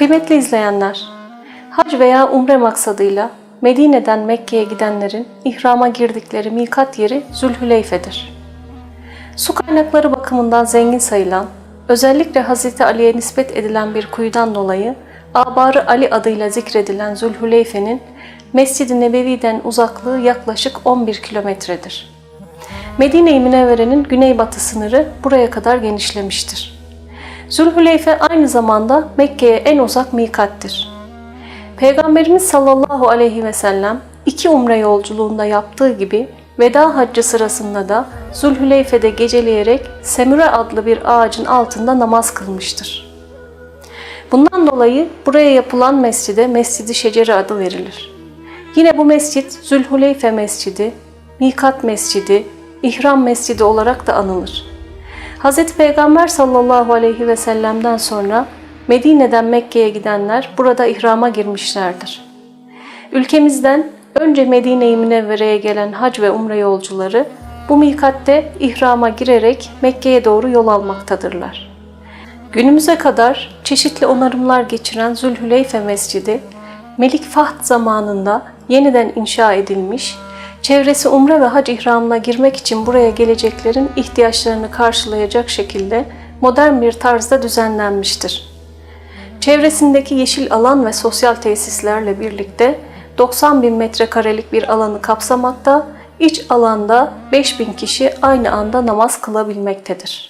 Kıymetli izleyenler, hac veya umre maksadıyla Medine'den Mekke'ye gidenlerin ihrama girdikleri mikat yeri Zülhüleyfe'dir. Su kaynakları bakımından zengin sayılan, özellikle Hz. Ali'ye nispet edilen bir kuyudan dolayı Abarı Ali adıyla zikredilen Zülhüleyfe'nin Mescid-i Nebevi'den uzaklığı yaklaşık 11 kilometredir. Medine-i Münevvere'nin güneybatı sınırı buraya kadar genişlemiştir. Zülhüleyfe aynı zamanda Mekke'ye en uzak mikattir. Peygamberimiz sallallahu aleyhi ve sellem iki umre yolculuğunda yaptığı gibi veda haccı sırasında da Zülhüleyfe'de geceleyerek Semüre adlı bir ağacın altında namaz kılmıştır. Bundan dolayı buraya yapılan mescide Mescid-i Şecere adı verilir. Yine bu mescit Zülhüleyfe Mescidi, Mikat Mescidi, İhram Mescidi olarak da anılır. Hz. Peygamber sallallahu aleyhi ve sellem'den sonra Medine'den Mekke'ye gidenler burada ihrama girmişlerdir. Ülkemizden önce Medine-i Münevvere'ye gelen hac ve umre yolcuları bu mikatte ihrama girerek Mekke'ye doğru yol almaktadırlar. Günümüze kadar çeşitli onarımlar geçiren Zülhüleyfe Mescidi, Melik Fahd zamanında yeniden inşa edilmiş, çevresi umre ve hac ihramına girmek için buraya geleceklerin ihtiyaçlarını karşılayacak şekilde modern bir tarzda düzenlenmiştir. Çevresindeki yeşil alan ve sosyal tesislerle birlikte 90 bin metrekarelik bir alanı kapsamakta, iç alanda 5 bin kişi aynı anda namaz kılabilmektedir.